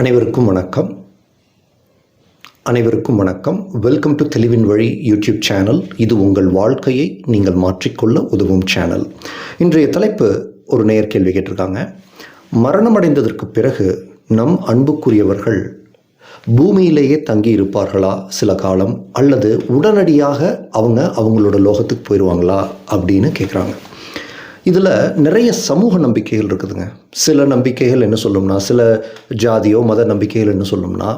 அனைவருக்கும் வணக்கம். அனைவருக்கும் வணக்கம். வெல்கம் டு தெளிவின் வழி யூடியூப் சேனல் இது உங்கள் வாழ்க்கையை நீங்கள் மாற்றிக்கொள்ள உதவும் சேனல் இன்றைய தலைப்பு ஒரு நேர் கேள்வி கேட்டிருக்காங்க. மரணம் அடைந்ததற்கு பிறகு நம் அன்புக்குரியவர்கள் பூமியிலேயே தங்கி இருப்பார்களா சில காலம் அல்லது உடனடியாக அவங்க அவங்களோட லோகத்துக்கு போயிடுவாங்களா அப்படின்னு கேட்குறாங்க இதில் நிறைய சமூக நம்பிக்கைகள் இருக்குதுங்க. சில நம்பிக்கைகள் என்ன சொல்லும்னா சில ஜாதியோ மத நம்பிக்கைகள் என்ன சொல்லும்னா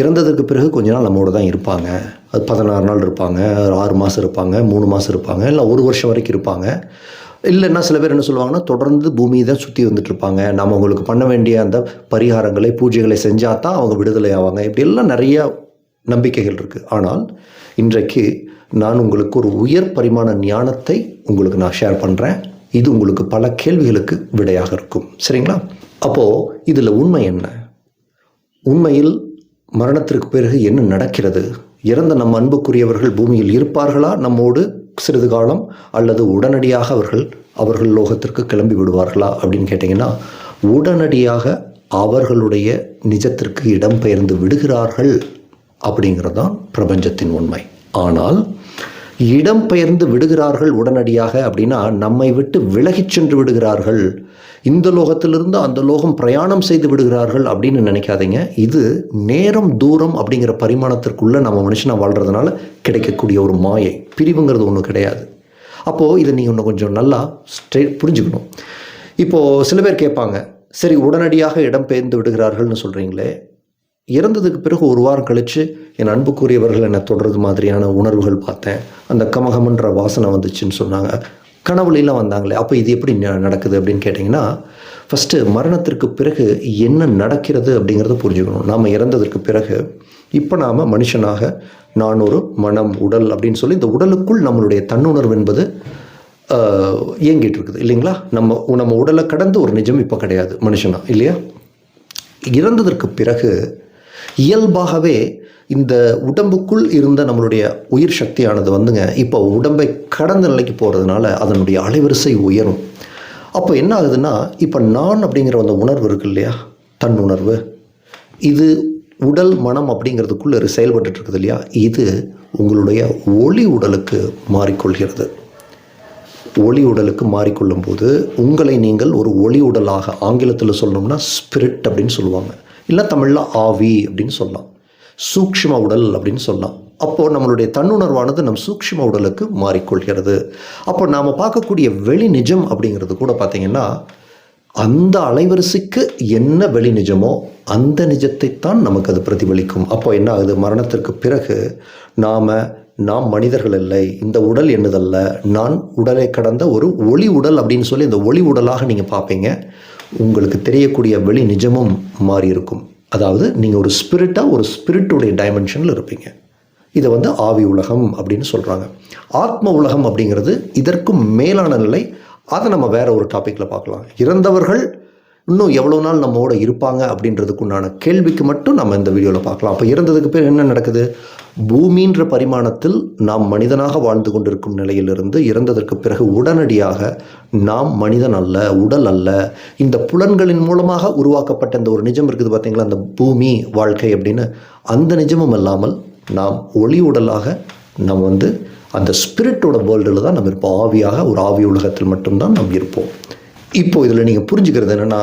இறந்ததுக்கு பிறகு கொஞ்ச நாள் நம்மோட தான் இருப்பாங்க. அது பதினாறு நாள் இருப்பாங்க ஆறு மாதம் இருப்பாங்க மூணு மாதம் இருப்பாங்க இல்லை ஒரு வருஷம் வரைக்கும் இருப்பாங்க. இல்லைன்னா சில பேர் என்ன சொல்லுவாங்கன்னா தொடர்ந்து பூமியை தான் சுற்றி வந்துட்டு இருப்பாங்க. நம்ம அவங்களுக்கு பண்ண வேண்டிய அந்த பரிகாரங்களை பூஜைகளை செஞ்சால் தான் அவங்க விடுதலை ஆவாங்க. இப்படியெல்லாம் நிறைய நம்பிக்கைகள் இருக்குது ஆனால் இன்றைக்கு நான் உங்களுக்கு ஒரு உயர் பரிமாண ஞானத்தை உங்களுக்கு நான் ஷேர் பண்ணுறேன் இது உங்களுக்கு பல கேள்விகளுக்கு விடையாக இருக்கும். சரிங்களா? அப்போது இதில் உண்மை என்ன? உண்மையில் மரணத்திற்கு பிறகு என்ன நடக்கிறது? இறந்த நம் அன்புக்குரியவர்கள் பூமியில் இருப்பார்களா? நம்மோடு சிறிது காலம் அல்லது உடனடியாக அவர்கள் அவர்கள் லோகத்திற்கு கிளம்பி விடுவார்களா? அப்படின்னு கேட்டிங்கன்னா உடனடியாக அவர்களுடைய நிஜத்திற்கு இடம்பெயர்ந்து விடுகிறார்கள் அப்படிங்கிறது தான் பிரபஞ்சத்தின் உண்மை. ஆனால் இடம் பெயர்ந்து விடுகிறார்கள் உடனடியாக அப்படின்னா நம்மை விட்டு விலகிச் சென்று விடுகிறார்கள். இந்த லோகத்திலிருந்து அந்த லோகம் பிரயாணம் செய்து விடுகிறார்கள் அப்படின்னு நினைக்காதீங்க. இது நேரம் தூரம் அப்படிங்கிற பரிமாணத்திற்குள்ளே நம்ம மனுஷனாக வாழ்கிறதுனால கிடைக்கக்கூடிய ஒரு மாயை. பிரிவுங்கிறது ஒன்றும் கிடையாது. அப்போது இதை நீங்கள் இன்னும் கொஞ்சம் நல்லா ஸ்ட்ரே புரிஞ்சுக்கணும். இப்போது சில பேர் கேட்பாங்க சரி உடனடியாக இடம்பெயர்ந்து விடுகிறார்கள்னு சொல்கிறீங்களே இறந்ததுக்கு பிறகு ஒரு வாரம் கழித்து என் அன்புக்குரியவர்கள் என்னை தொடர்றது மாதிரியான உணர்வுகள் பார்த்தேன். அந்த கமகமன்ற வாசனை வந்துச்சுன்னு சொன்னாங்க. கனவுலாம் வந்தாங்களே அப்போ இது எப்படி ந- நடக்குது அப்படின்னு கேட்டிங்கன்னா ஃபஸ்ட்டு மரணத்திற்கு பிறகு என்ன நடக்கிறது அப்படிங்கிறத புரிஞ்சுக்கணும். நாம் இறந்ததற்கு பிறகு இப்போ நாம் மனுஷனாக நான் ஒரு மனம் உடல் அப்படின்னு சொல்லி இந்த உடலுக்குள் நம்மளுடைய தன்னுணர்வு என்பது இயங்கிட்டு இருக்குது. இல்லைங்களா? நம்ம நம்ம உடலை கடந்து ஒரு நிஜம் இப்போ கிடையாது மனுஷனா இல்லையா? இறந்ததற்கு பிறகு இயல்பாகவே இந்த உடம்புக்குள் இருந்த நம்மளுடைய உயிர் சக்தியானது வந்துங்க இப்போ உடம்பை கடந்த நிலைக்கு போகிறதுனால அதனுடைய அலைவரிசை உயரும். அப்போ என்ன ஆகுதுன்னா இப்போ நான் அப்படிங்கிற அந்த உணர்வு இருக்கு இல்லையா? தன் உணர்வு. இது உடல் மனம் அப்படிங்கிறதுக்குள்ளே செயல்பட்டு இருக்குது இல்லையா? இது உங்களுடைய ஒளி உடலுக்கு மாறிக்கொள்கிறது. ஒளி உடலுக்கு மாறிக்கொள்ளும் போது உங்களை நீங்கள் ஒரு ஒளி உடலாக ஆங்கிலத்தில் சொல்லணும்னா ஸ்பிரிட் அப்படின்னு சொல்லுவாங்க. இல்லை தமிழில் ஆவி அப்படின்னு சொல்லலாம். சூக்ஷ்ம உடல் அப்படின்னு சொல்லலாம். அப்போது நம்மளுடைய தன்னுணர்வானது நம் சூக்ஷ்ம உடலுக்கு மாறிக்கொள்கிறது. அப்போ நாம் பார்க்கக்கூடிய வெளி நிஜம் அப்படிங்கிறது கூட பார்த்திங்கன்னா அந்த அலைவரிசைக்கு என்ன வெளி நிஜமோ அந்த நிஜத்தைத்தான் நமக்கு அது பிரதிபலிக்கும். அப்போ என்ன ஆகுது? மரணத்திற்கு பிறகு நாம் நாம் மனிதர்கள் இல்லை இந்த உடல் என்னதல்ல நான் உடலை கடந்த ஒரு ஒளி உடல் அப்படின்னு சொல்லி இந்த ஒளி உடலாக நீங்கள் பார்ப்பீங்க. உங்களுக்கு தெரியக்கூடிய வெளி நிஜமும் மாறி இருக்கும் அதாவது நீங்கள் ஒரு ஸ்பிரிட்டாக ஒரு ஸ்பிரிட்டுடைய டைமென்ஷனில் இருப்பீங்க. இதை வந்து ஆவி உலகம் அப்படின்னு சொல்கிறாங்க ஆத்ம உலகம் அப்படிங்கிறது இதற்கும் மேலான நிலை. அதை நம்ம வேற ஒரு டாப்பிக்கில் பார்க்கலாம். இறந்தவர்கள் இன்னும் எவ்வளோ நாள் நம்மோட இருப்பாங்க அப்படின்றதுக்குண்டான கேள்விக்கு மட்டும் நம்ம இந்த வீடியோவில் பார்க்கலாம். அப்போ இறந்ததுக்கு பிறகு என்ன நடக்குது? பூமின்ற பரிமாணத்தில் நாம் மனிதனாக வாழ்ந்து கொண்டிருக்கும் நிலையிலிருந்து இறந்ததற்கு பிறகு உடனடியாக நாம் மனிதன் அல்ல உடல் அல்ல. இந்த புலன்களின் மூலமாக உருவாக்கப்பட்ட இந்த ஒரு நிஜம் இருக்குது பார்த்தீங்களா? அந்த பூமி வாழ்க்கை அப்படின்னு. அந்த நிஜமும் இல்லாமல் நாம் ஒளி உடலாக நாம் வந்து அந்த ஸ்பிரிட்டோட வேர்ல்டில் தான் நம்ம இருப்போம். ஆவியாக ஒரு ஆவி உலகத்தில் மட்டும்தான் நாம் இருப்போம். இப்போ இதில் நீங்கள் புரிஞ்சுக்கிறது என்னென்னா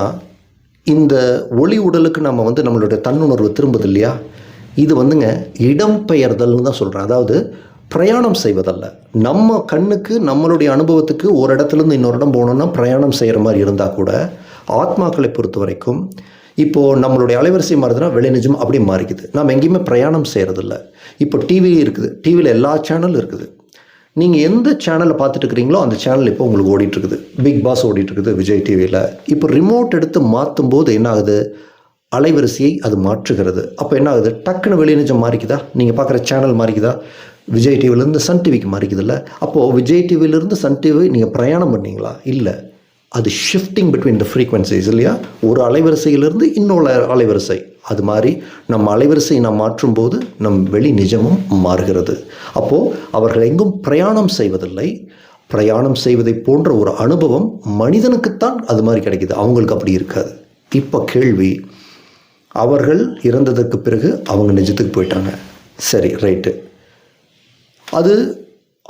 இந்த ஒளி உடலுக்கு நம்ம வந்து நம்மளுடைய தன்னுணர்வு திரும்புது இல்லையா? இது வந்துங்க இடம்பெயர்தல்னு தான் சொல்கிறேன் அதாவது பிரயாணம் செய்வதல்ல. நம்ம கண்ணுக்கு நம்மளுடைய அனுபவத்துக்கு ஒரு இடத்துலேருந்து இன்னொரு இடம் போகணுன்னா பிரயாணம் செய்கிற மாதிரி இருந்தால் கூட ஆத்மாக்களை பொறுத்த வரைக்கும் இப்போது நம்மளுடைய அலைவரிசை மாறுதுன்னா வெளி நிஜம் மாறிக்குது. நம்ம எங்கேயுமே பிரயாணம் செய்கிறதில்ல இப்போ டிவி இருக்குது. டிவியில் எல்லா சேனலும் இருக்குது. நீங்கள் எந்த சேனலை பார்த்துட்டு இருக்கிறீங்களோ அந்த சேனல் இப்போ உங்களுக்கு ஓடிட்டுருக்குது. பிக் பாஸ் ஓடிட்டுருக்குது விஜய் டிவியில் இப்போ ரிமோட் எடுத்து மாற்றும் போது என்ன ஆகுது அலைவரிசையை அது மாற்றுகிறது. அப்போ என்ன ஆகுது டக்குன்னு வெளி மாறிக்குதா? நீங்கள் பார்க்குற சேனல் மாறிக்குதா? விஜய் டிவிலேருந்து சன் டிவிக்கு மாறிக்குதுல்ல. அப்போது விஜய் டிவிலேருந்து சன் டிவி நீங்கள் பிரயாணம் பண்ணீங்களா? இல்லை. அது ஷிஃப்டிங் பிட்வீன் த ஃப்ரீக்வன்சிஸ் இல்லையா? ஒரு அலைவரிசையிலிருந்து இன்னொரு அலைவரிசை. அது மாதிரி நம் அலைவரிசையை நாம் மாற்றும்போது நம் வெளி நிஜமும் மாறுகிறது. அப்போது அவர்கள் எங்கும் பிரயாணம் செய்வதில்லை. பிரயாணம் செய்வதை போன்ற ஒரு அனுபவம் மனிதனுக்குத்தான் அது மாதிரி கிடைக்கிது. அவங்களுக்கு அப்படி இருக்காது. இப்போ கேள்வி அவர்கள் இறந்ததற்கு பிறகு அவங்க நிஜத்துக்கு போயிட்டாங்க. சரி ரைட்டு அது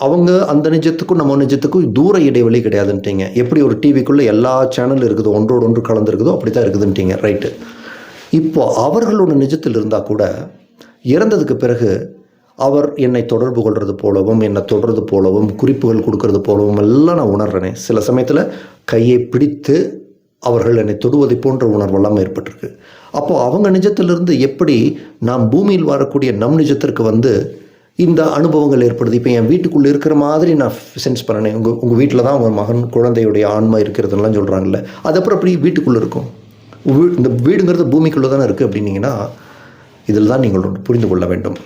அவங்க அந்த நிஜத்துக்கும் நம்ம நிஜத்துக்கும் தூர இடைவெளி கிடையாதுன்ட்டீங்க. எப்படி ஒரு டிவிக்குள்ளே எல்லா சேனல் இருக்குது ஒன்றோடு ஒன்று கலந்துருக்குதோ அப்படி தான் இருக்குதுன்ட்டீங்க. ரைட்டு இப்போ அவர்களோட நிஜத்தில் இருந்தால் கூட இறந்ததுக்கு பிறகு அவர் என்னை தொடர்பு கொள்வது போலவும் என்னை தொடர்றது போலவும் குறிப்புகள் கொடுக்கறது போலவும் எல்லாம் நான் உணர்றேனே. சில சமயத்தில் கையை பிடித்து அவர்கள் என்னை தொடுவதை போன்ற உணர்வெல்லாம் ஏற்பட்டிருக்கு. அப்போது அவங்க நிஜத்திலிருந்து எப்படி நாம் பூமியில் வரக்கூடிய நம் நிஜத்திற்கு வந்து இந்த அனுபவங்கள் ஏற்படுது. இப்போ என் வீட்டுக்குள்ளே இருக்கிற மாதிரி நான் சென்ஸ் பண்ணேன். உங்கள் உங்கள் வீட்டில் தான் உங்கள் மகன் குழந்தையுடைய ஆன்மா இருக்கிறதுலாம் சொல்கிறாங்கல்ல அதுக்கப்புறம் அப்படி வீட்டுக்குள்ளே இருக்கும்? வீ- இந்த வீடுங்கிறது பூமிக்குள்ளே தானே இருக்குது அப்படின்னீங்கன்னா இதில் தான் நீங்கள் ஒன்று புரிந்து கொள்ள வேண்டும்.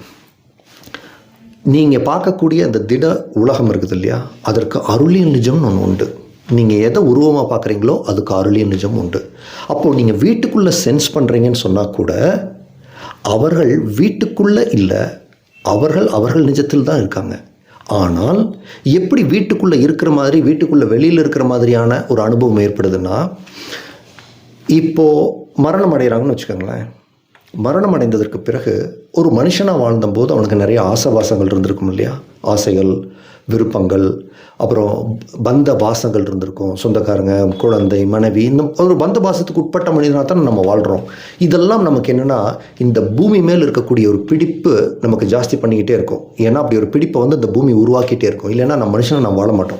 நீங்கள் பார்க்கக்கூடிய அந்த திட உலகம் இருக்குது இல்லையா? அதற்கு அருளியல் நிஜம்னு ஒன்று உண்டு. நீங்கள் எதை உருவமாக பார்க்குறீங்களோ அதுக்கு அருளியல் நிஜம் உண்டு. அப்போது நீங்கள் வீட்டுக்குள்ளே சென்ஸ் பண்ணுறீங்கன்னு சொன்னால் கூட அவர்கள் வீட்டுக்குள்ளே இல்லை அவர்கள் அவர்கள் நிஜத்தில் தான் இருக்காங்க. ஆனால் எப்படி வீட்டுக்குள்ளே இருக்கிற மாதிரி வீட்டுக்குள்ளே வெளியில் இருக்கிற மாதிரியான ஒரு அனுபவம் ஏற்படுதுன்னா இப்போது மரணம் அடைகிறாங்கன்னு வச்சுக்கோங்களேன். மரணம் அடைந்ததற்கு பிறகு ஒரு மனுஷனாக வாழ்ந்தபோது அவனுக்கு நிறைய ஆசவாசங்கள் இருந்திருக்கும் இல்லையா? ஆசைகள் விருப்பங்கள் அப்புறம் பந்த பாசங்கள் இருந்திருக்கும். சொந்தக்காரங்க குழந்தை மனைவி இந்த ஒரு பந்த பாசத்துக்கு உட்பட்ட மனிதனாக தான் நம்ம வாழ்கிறோம் இதெல்லாம் நமக்கு என்னென்னா இந்த பூமி மேல் இருக்கக்கூடிய ஒரு பிடிப்பு நமக்கு ஜாஸ்தி பண்ணிக்கிட்டே இருக்கும். ஏன்னா அப்படி ஒரு பிடிப்பை வந்து இந்த பூமி உருவாக்கிட்டே இருக்கும். இல்லைன்னா நம்ம மனுஷனை நம்ம வாழ மாட்டோம்.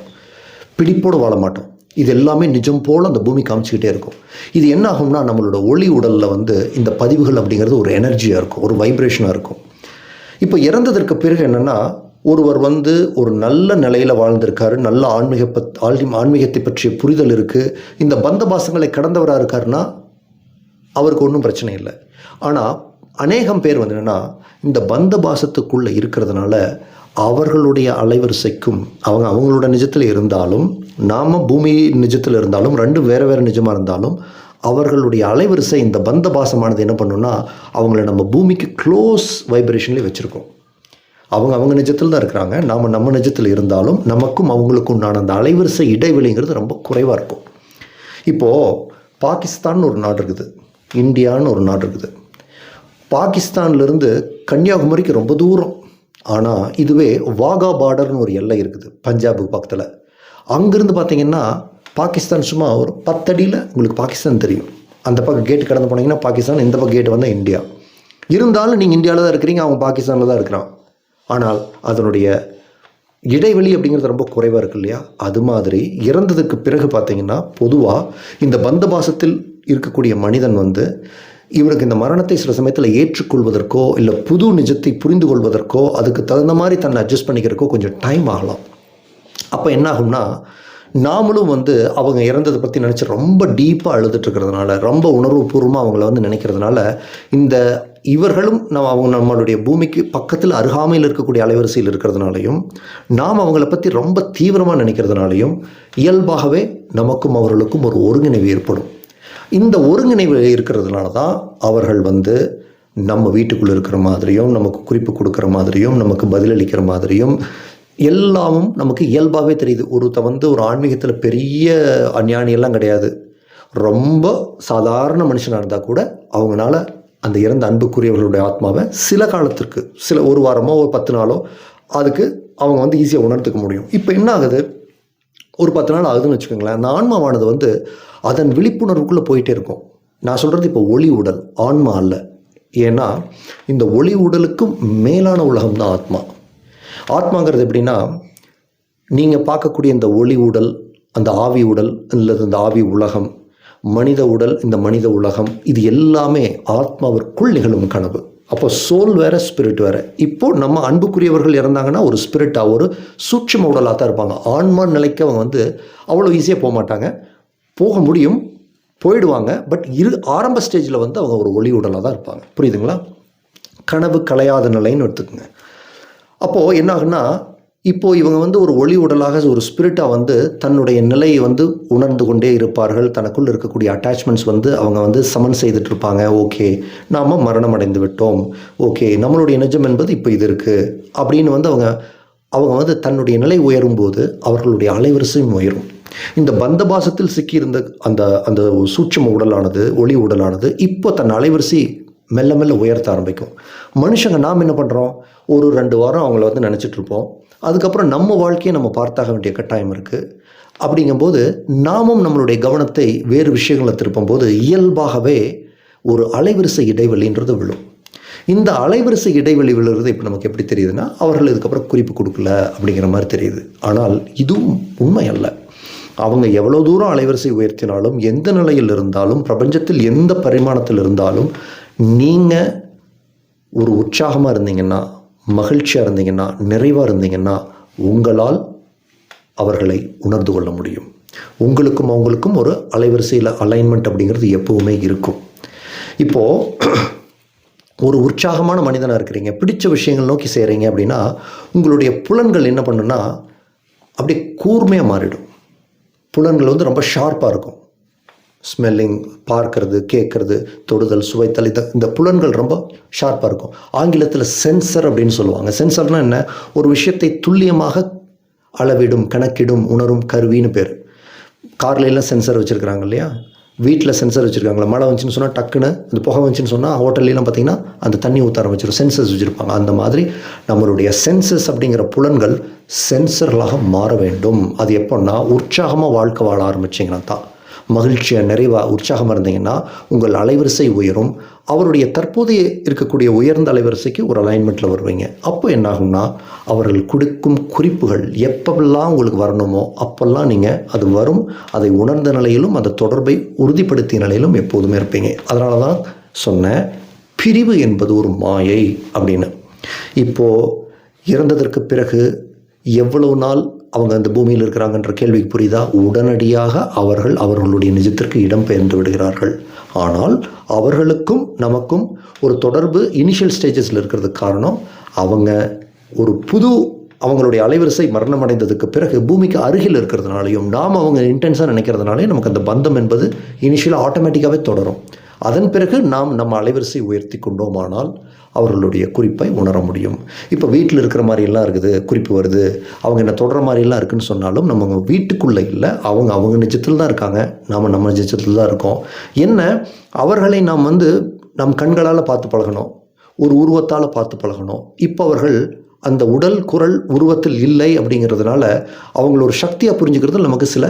பிடிப்போடு வாழ மாட்டோம். இது எல்லாமே நிஜம் போல் அந்த பூமி காமிச்சிக்கிட்டே இருக்கும். இது என்ன ஆகும்னா நம்மளோட ஒளி உடலில் வந்து இந்த பதிவுகள் அப்படிங்கிறது ஒரு எனர்ஜியாக இருக்கும் ஒரு வைப்ரேஷனாக இருக்கும். இப்போ இறந்ததற்கு பிறகு என்னென்னா ஒருவர் வந்து ஒரு நல்ல நிலையில் வாழ்ந்திருக்காரு நல்ல ஆன்மீக பத் ஆழ்மி ஆன்மீகத்தை பற்றிய புரிதல் இருக்குது இந்த பந்த பாசங்களை கடந்தவராக இருக்காருன்னா அவருக்கு ஒன்றும் பிரச்சனை இல்லை. ஆனால் அநேகம் பேர் வந்து என்னென்னா இந்த பந்த பாசத்துக்குள்ளே இருக்கிறதுனால அவர்களுடைய அலைவரிசைக்கும் அவங்க அவங்களோட நிஜத்தில் இருந்தாலும் நாம் பூமி நிஜத்தில் இருந்தாலும் ரெண்டு வேறு வேறு நிஜமாக இருந்தாலும் அவர்களுடைய அலைவரிசை இந்த பந்த பாசமானது என்ன பண்ணுன்னா அவங்கள நம்ம பூமிக்கு க்ளோஸ் வைப்ரேஷன்லேயே வச்சுருக்கோம். அவங்க அவங்க நிஜத்தில் தான் இருக்கிறாங்க. நாம் நம்ம நிஜத்தில் இருந்தாலும் நமக்கும் அவங்களுக்கும் உண்டான அந்த அலைவரிசை இடைவெளிங்கிறது ரொம்ப குறைவாக இருக்கும். இப்போது பாகிஸ்தான் ஒரு நாடு இருக்குது. இந்தியான்னு ஒரு நாடு இருக்குது. பாகிஸ்தான்லேருந்து கன்னியாகுமரிக்கு ரொம்ப தூரம். ஆனால் இதுவே வாகா பார்டர்னு ஒரு எல்லை இருக்குது பஞ்சாபுக்கு பக்கத்தில். அங்கேருந்து பார்த்தீங்கன்னா பாகிஸ்தான் சும்மா ஒரு பத்தடியில் உங்களுக்கு பாகிஸ்தான் தெரியும். அந்த பக்கம் கேட்டு கடந்து போனீங்கன்னா பாகிஸ்தான் இந்த பக்கம் கேட்டு வந்தால் இந்தியா. இருந்தாலும் நீங்கள் இந்தியாவில் தான் இருக்கிறீங்க அவங்க பாகிஸ்தானில் தான் இருக்கிறான். ஆனால் அதனுடைய இடைவெளி அப்படிங்கிறது ரொம்ப குறைவாக இருக்கு இல்லையா? அது மாதிரி இறந்ததுக்கு பிறகு பார்த்தீங்கன்னா பொதுவாக இந்த பந்தபாசத்தில் இருக்கக்கூடிய மனிதன் வந்து இவனுக்கு இந்த மரணத்தை சில சமயத்தில் ஏற்றுக்கொள்வதற்கோ இல்லை புது நிஜத்தை புரிந்து கொள்வதற்கோ அதுக்கு தகுந்த மாதிரி தன்னை அட்ஜஸ்ட் பண்ணிக்கிறக்கோ கொஞ்சம் டைம் ஆகலாம். அப்போ என்ன ஆகும்னா நாமளும் வந்து அவங்க இறந்ததை பற்றி நினச்சி ரொம்ப டீப்பாக அழுதுட்டு ரொம்ப ரொம்ப உணர்வுபூர்வமாக அவங்கள வந்து நினைக்கிறதுனால இந்த இவர்களும் நம்ம அவங்க நம்மளுடைய பூமிக்கு பக்கத்தில் அருகாமையில் இருக்கக்கூடிய அலைவரிசையில் இருக்கிறதுனாலையும் நாம் அவங்கள பற்றி ரொம்ப தீவிரமாக நினைக்கிறதுனாலையும் இயல்பாகவே நமக்கும் அவர்களுக்கும் ஒரு ஒருங்கிணைவு ஏற்படும். இந்த ஒருங்கிணைவு இருக்கிறதுனால தான் அவர்கள் வந்து நம்ம வீட்டுக்குள்ளே இருக்கிற மாதிரியும் நமக்கு குறிப்பு கொடுக்குற மாதிரியும் நமக்கு பதிலளிக்கிற மாதிரியும் எல்லாமும் நமக்கு இயல்பாகவே தெரியுது. ஒருத்த வந்து ஒரு ஆன்மீகத்தில் பெரிய அஞ்ஞானியெல்லாம் கிடையாது. ரொம்ப சாதாரண மனுஷனாக இருந்தால் கூட அவங்களால அந்த இறந்த அன்புக்குரியவர்களுடைய ஆத்மாவை சில காலத்திற்கு சில ஒரு வாரமோ ஒரு பத்து நாளோ அதுக்கு அவங்க வந்து ஈஸியாக உணர்த்துக்க முடியும். இப்போ என்ன ஆகுது? ஒரு பத்து நாள் ஆகுதுன்னு வச்சுக்கோங்களேன். அந்த ஆன்மாவானது வந்து அதன் விழிப்புணர்வுக்குள்ளே போயிட்டே இருக்கும். நான் சொல்கிறது இப்போ ஒளி உடல் ஆன்மா அல்ல. ஏன்னா இந்த ஒளி உடலுக்கும் மேலான உலகம் தான் ஆத்மா. ஆத்மாங்கிறது எப்படின்னா நீங்கள் பார்க்கக்கூடிய இந்த ஒளி உடல் அந்த ஆவி உடல் அல்லது அந்த ஆவி உலகம் மனித உடல் இந்த மனித உலகம் இது எல்லாமே ஆத்மாவிற்குள் நிகழும் கனவு. அப்போ சோல் வேற ஸ்பிரிட் வேற. இப்போ நம்ம அன்புக்குரியவர்கள் இறந்தாங்கன்னா ஒரு ஸ்பிரிட்டாக ஒரு சூட்சம உடலாக தான் இருப்பாங்க. ஆன்மா நிலைக்கு அவங்க வந்து அவ்வளோ ஈஸியாக போக மாட்டாங்க. போக முடியும் போயிடுவாங்க பட் இரு ஆரம்ப ஸ்டேஜில் வந்து அவங்க ஒரு ஒளி உடலாக தான் இருப்பாங்க. புரியுதுங்களா? கனவு கலையாத நிலைன்னு எடுத்துக்கோங்க. அப்போது என்ன ஆகுன்னா இப்போது இவங்க வந்து ஒரு ஒளி உடலாக ஒரு ஸ்பிரிட்டாக வந்து தன்னுடைய நிலையை வந்து உணர்ந்து கொண்டே இருப்பார்கள். தனக்குள் இருக்கக்கூடிய அட்டாச்மெண்ட்ஸ் வந்து அவங்க வந்து சமன் செய்துட்டு இருப்பாங்க ஓகே நாம் மரணம் அடைந்து விட்டோம். ஓகே நம்மளுடைய நிஜம் என்பது இப்போ இது இருக்குது அப்படின்னு வந்து அவங்க அவங்க வந்து தன்னுடைய நிலை உயரும்போது அவர்களுடைய அலைவரிசையும் உயரும். இந்த பந்தபாசத்தில் சிக்கியிருந்த அந்த அந்த சூட்சும உடலானது ஒளி உடலானது இப்போ தன் அலைவரிசை மெல்ல மெல்ல உயர்த்த ஆரம்பிக்கும். மனுஷங்க நாம் என்ன பண்ணுறோம் ஒரு ரெண்டு வாரம் அவங்கள வந்து நினச்சிட்டு இருப்போம். அதுக்கப்புறம் நம்ம வாழ்க்கையை நம்ம பார்த்தாக வேண்டிய கட்டாயம் இருக்குது அப்படிங்கும்போது நாமும் நம்மளுடைய கவனத்தை வேறு விஷயங்களை திருப்பும்போது இயல்பாகவே ஒரு அலைவரிசை இடைவெளின்றது விழும். இந்த அலைவரிசை இடைவெளி விழுறது இப்போ நமக்கு எப்படி தெரியுதுன்னா அவர்கள் இதுக்கப்புறம் குறிப்பு கொடுக்கல அப்படிங்கிற மாதிரி தெரியுது. ஆனால் இதுவும் உண்மை அல்ல. அவங்க எவ்வளோ தூரம் அலைவரிசை உயர்த்தினாலும் எந்த நிலையில் இருந்தாலும் பிரபஞ்சத்தில் எந்த பரிமாணத்தில் இருந்தாலும் நீங்கள் ஒரு உற்சாகமாக இருந்தீங்கன்னா மகிழ்ச்சியாக இருந்தீங்கன்னா நிறைவாக இருந்தீங்கன்னா உங்களால் அவர்களை உணர்ந்து கொள்ள முடியும். உங்களுக்கும் அவங்களுக்கும் ஒரு அலைவரிசையில் அலைன்மெண்ட் அப்படிங்கிறது எப்பவுமே இருக்கும். இப்போது ஒரு உற்சாகமான மனிதனாக இருக்கிறீங்க பிடிச்ச விஷயங்கள் நோக்கி செய்கிறீங்க அப்படின்னா உங்களுடைய புலன்கள் என்ன பண்ணுன்னா அப்படியே கூர்மையாக மாறிடும். புலன்கள் வந்து ரொம்ப ஷார்ப்பாக இருக்கும். ஸ்மெல்லிங் பார்க்கறது கேட்குறது தொடுதல் சுவைத்தல் இந்த இந்த புலன்கள் ரொம்ப ஷார்ப்பாக இருக்கும். ஆங்கிலத்தில் சென்சர் அப்படின்னு சொல்லுவாங்க. சென்சர்னால் என்ன? ஒரு விஷயத்தை துல்லியமாக அளவிடும் கணக்கிடும் உணரும் கருவின்னு பேர். கார்லையெல்லாம் சென்சர் வச்சுருக்குறாங்க இல்லையா? வீட்டில் சென்சர் வச்சுருக்காங்களா? மழை வந்துச்சுன்னு சொன்னால் டக்குன்னு அந்த புகை வந்துச்சுன்னு சொன்னால் ஹோட்டல்லாம் பார்த்தீங்கன்னா அந்த தண்ணி ஊற்ற ஆரம்பிச்சிடும் சென்சர்ஸ் வச்சுருப்பாங்க. அந்த மாதிரி நம்மளுடைய சென்சஸ் அப்படிங்கிற புலன்கள் சென்சர்களாக மாற வேண்டும். அது எப்போன்னா உற்சாகமாக வாழ்க்கை வாழ ஆரம்பிச்சிங்கன்னா தான். மகிழ்ச்சியாக நிறைவாக உற்சாகமாக இருந்தீங்கன்னா உங்கள் அலைவரிசை உயரும். அவருடைய தற்போதைய இருக்கக்கூடிய உயர்ந்த அலைவரிசைக்கு ஒரு அலைன்மெண்ட்டில் வருவீங்க. அப்போ என்னாகும்னா அவர்கள் கொடுக்கும் குறிப்புகள் எப்பெல்லாம் உங்களுக்கு வரணுமோ அப்போல்லாம் நீங்கள் அது வரும். அதை உணர்ந்த நிலையிலும் அந்த தொடர்பை உறுதிப்படுத்திய நிலையிலும் எப்போதுமே இருப்பீங்க. அதனால தான் சொன்னேன் பிரிவு என்பது ஒரு மாயை அப்படின்னு. இப்போது இறந்ததற்கு பிறகு எவ்வளவு நாள் அவங்க அந்த பூமியில் இருக்கிறாங்கன்ற கேள்விக்கு புரியுதா உடனடியாக அவர்கள் அவர்களுடைய நிஜத்திற்கு இடம் பெயர்ந்து விடுகிறார்கள். ஆனால் அவர்களுக்கும் நமக்கும் ஒரு தொடர்பு இனிஷியல் ஸ்டேஜஸில் இருக்கிறதுக்கு காரணம் அவங்க ஒரு புது அவங்களுடைய அலைவரிசை மரணமடைந்ததுக்கு பிறகு பூமிக்கு அருகில் இருக்கிறதுனாலையும் நாம் அவங்க இன்டென்ஸாக நினைக்கிறதுனாலே நமக்கு அந்த பந்தம் என்பது இனிஷியலாக ஆட்டோமேட்டிக்காகவே தொடரும். அதன் பிறகு நாம் நம்ம அலைவரிசை உயர்த்தி கொண்டோமானால் அவர்களுடைய குறிப்பை உணர முடியும். இப்போ வீட்டில் இருக்கிற மாதிரியெல்லாம் இருக்குது குறிப்பு வருது அவங்க என்ன தொடர மாதிரிலாம் இருக்குன்னு சொன்னாலும் நம்ம வீட்டுக்குள்ளே இல்லை அவங்க அவங்க நிஜத்தில் தான் இருக்காங்க. நாம் நம்ம நிஜத்தில் தான் இருக்கோம். என்ன? அவர்களை நாம் வந்து நம் கண்களால் பார்த்து பழகணும். ஒரு உருவத்தால் பார்த்து பழகணும். இப்போ அவர்கள் அந்த உடல் குரல் உருவத்தில் இல்லை அப்படிங்கிறதுனால அவங்கள ஒரு சக்தியாக புரிஞ்சுக்கிறதுல நமக்கு சில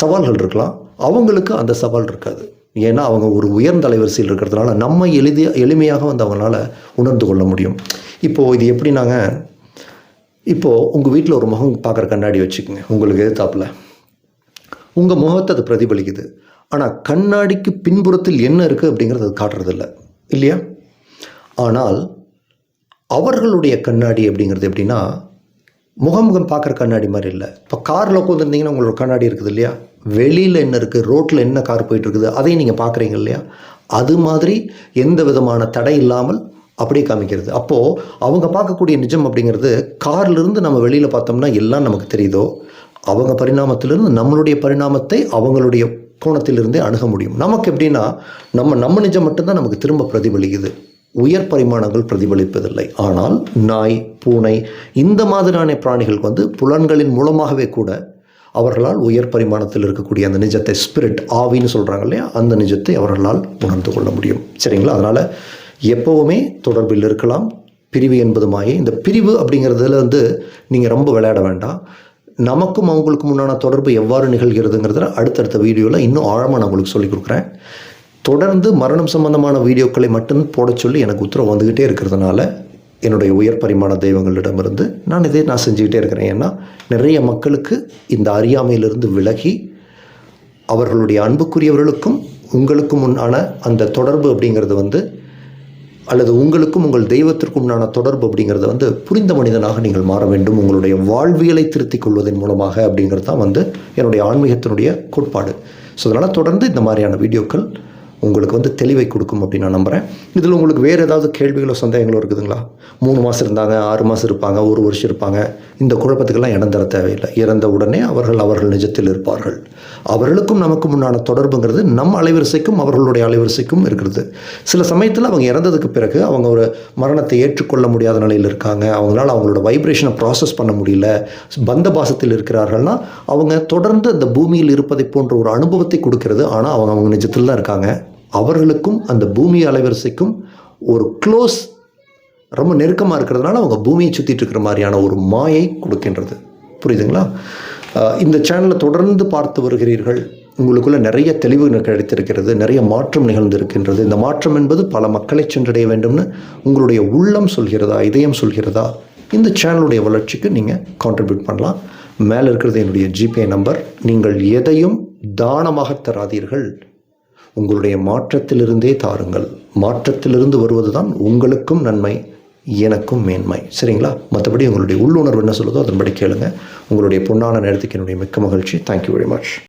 சவால்கள் இருக்கலாம். அவங்களுக்கு அந்த சவால் இருக்காது. ஏன்னா அவங்க ஒரு உயர்ந்த அலைவரிசையில் இருக்கிறதுனால நம்ம எளிதிய எளிமையாக வந்து அவங்களால உணர்ந்து கொள்ள முடியும். இப்போது இது எப்படி நாங்கள் இப்போது உங்கள் வீட்டில் ஒரு முகம் பார்க்குற கண்ணாடி வச்சுக்கோங்க. உங்களுக்கு எதிர்த்தாப்பில். உங்கள் முகத்தை அது பிரதிபலிக்குது. ஆனால் கண்ணாடிக்கு பின்புறத்தில் என்ன இருக்குது அப்படிங்கிறது அது காட்டுறதில்ல. இல்லையா? ஆனால் அவர்களுடைய கண்ணாடி அப்படிங்கிறது எப்படின்னா முகமுகம் பார்க்குற கண்ணாடி மாதிரி இல்லை. இப்போ காரில் உட்காந்துருந்தீங்கன்னா உங்களோட கண்ணாடி இருக்குது இல்லையா? வெளியில் என்ன இருக்குது ரோட்டில் என்ன கார் போயிட்டுருக்குது அதையும் நீங்கள் பார்க்குறீங்க இல்லையா? அது மாதிரி எந்த விதமான தடை இல்லாமல் அப்படியே காமிக்கிறது. அப்போது அவங்க பார்க்கக்கூடிய நிஜம் அப்படிங்கிறது கார்லேருந்து நம்ம வெளியில் பார்த்தோம்னா எல்லாம் நமக்கு தெரியுதோ? அவங்க பரிணாமத்திலிருந்து நம்மளுடைய பரிணாமத்தை அவங்களுடைய கோணத்திலிருந்தே அணுக முடியும். நமக்கு எப்படின்னா நம்ம நம்ம நிஜம் மட்டும்தான் நமக்கு திரும்ப பிரதிபலிக்குது. உயர் பரிமாணங்கள் பிரதிபலிப்பதில்லை. ஆனால் நாய் பூனை இந்த மாதிரியான பிராணிகளுக்கு வந்து புலன்களின் மூலமாகவே கூட அவர்களால் உயர் பரிமாணத்தில் இருக்கக்கூடிய அந்த நிஜத்தை ஸ்பிரிட் ஆவின்னு சொல்கிறாங்க இல்லையா? அந்த நிஜத்தை அவர்களால் உணர்ந்து கொள்ள முடியும். சரிங்களா? அதனால் எப்போவுமே தொடர்பில் இருக்கலாம். பிரிவு என்பது மாயை இந்த பிரிவு அப்படிங்கிறதுல வந்து நீங்கள் ரொம்ப விளையாட வேண்டாம். நமக்கும் அவங்களுக்கும் உண்டான தொடர்பு எவ்வாறு நிகழ்கிறதுங்கிறத அடுத்தடுத்த வீடியோவில் இன்னும் ஆழமாக நான் உங்களுக்கு சொல்லிக் கொடுக்குறேன். தொடர்ந்து மரணம் சம்பந்தமான வீடியோக்களை மட்டும் போட சொல்லி எனக்கு உத்தரவு வந்துக்கிட்டே இருக்கிறதுனால என்னுடைய உயர் பரிமாண தெய்வங்களிடமிருந்து நான் இதை நான் செஞ்சுக்கிட்டே இருக்கிறேன். ஏன்னா நிறைய மக்களுக்கு இந்த அறியாமையிலிருந்து விலகி அவர்களுடைய அன்புக்குரியவர்களுக்கும் உங்களுக்கும் உண்டான அந்த தொடர்பு அப்படிங்கிறது வந்து அல்லது உங்களுக்கும் உங்கள் தெய்வத்திற்கும் உண்டான தொடர்பு அப்படிங்கிறத வந்து புரிந்த மனிதனாக நீங்கள் மாற வேண்டும். உங்களுடைய வாழ்வியலை திருத்திக் கொள்வதன் மூலமாக அப்படிங்கிறது தான் வந்து என்னுடைய ஆன்மீகத்தினுடைய கோட்பாடு. ஸோ அதனால் தொடர்ந்து இந்த மாதிரியான வீடியோக்கள் உங்களுக்கு வந்து தெளிவை கொடுக்கும் அப்படின்னு நான் நம்புகிறேன் இதில் உங்களுக்கு வேறு ஏதாவது கேள்விகளோ சந்தேகங்களோ இருக்குதுங்களா? மூணு மாதம் இருந்தாங்க ஆறு மாதம் இருப்பாங்க ஒரு வருஷம் இருப்பாங்க. இந்த குழப்பத்துக்கெல்லாம் இடம் தர தேவையில்லை. இறந்த உடனே அவர்கள் அவர்கள் நிஜத்தில் இருப்பார்கள். அவர்களுக்கும் நமக்கும் உண்டான தொடர்புங்கிறது நம் அலைவரிசைக்கும் அவர்களுடைய அலைவரிசைக்கும் இருக்கிறது. சில சமயத்தில் அவங்க இறந்ததுக்கு பிறகு அவங்க ஒரு மரணத்தை ஏற்றுக்கொள்ள முடியாத நிலையில் இருக்காங்க. அவங்களால அவங்களோட வைப்ரேஷனை ப்ராசஸ் பண்ண முடியல. பந்த பாசத்தில் இருக்கிறார்கள்னா அவங்க தொடர்ந்து அந்த பூமியில் இருப்பதை போன்ற ஒரு அனுபவத்தை கொடுக்கிறது. ஆனால் அவங்க அவங்க நிஜத்தில் தான் இருக்காங்க. அவர்களுக்கும் அந்த பூமி அலைவரிசைக்கும் ஒரு க்ளோஸ் ரொம்ப நெருக்கமாக இருக்கிறதுனால அவங்க பூமியை சுற்றிட்டு இருக்கிற மாதிரியான ஒரு மாயை கொடுக்கின்றது. புரியுதுங்களா? இந்த சேனலை தொடர்ந்து பார்த்து வருகிறீர்கள். உங்களுக்குள்ள நிறைய தெளிவு கிடைத்திருக்கிறது நிறைய மாற்றம் நிகழ்ந்திருக்கின்றது. இந்த மாற்றம் என்பது பல மக்களை சென்றடைய வேண்டும்னு உங்களுடைய உள்ளம் சொல்கிறதா இதயம் சொல்கிறதா? இந்த சேனலுடைய வளர்ச்சிக்கு நீங்கள் கான்ட்ரிபியூட் பண்ணலாம். மேலே இருக்கிறது என்னுடைய ஜிபே நம்பர் நீங்கள் எதையும் தானமாக தராதீர்கள். உங்களுடைய மாற்றத்திலிருந்தே தாருங்கள். மாற்றத்திலிருந்து வருவது தான் உங்களுக்கும் நன்மை எனக்கும் மேன்மை. சரிங்களா? மற்றபடி உங்களுடைய உள்ளுணர்வு என்ன சொல்லுதோ அதன்படி கேளுங்க. உங்களுடைய பொன்னான நேரத்துக்கு என்னுடைய மிக்க மகிழ்ச்சி. Thank you very much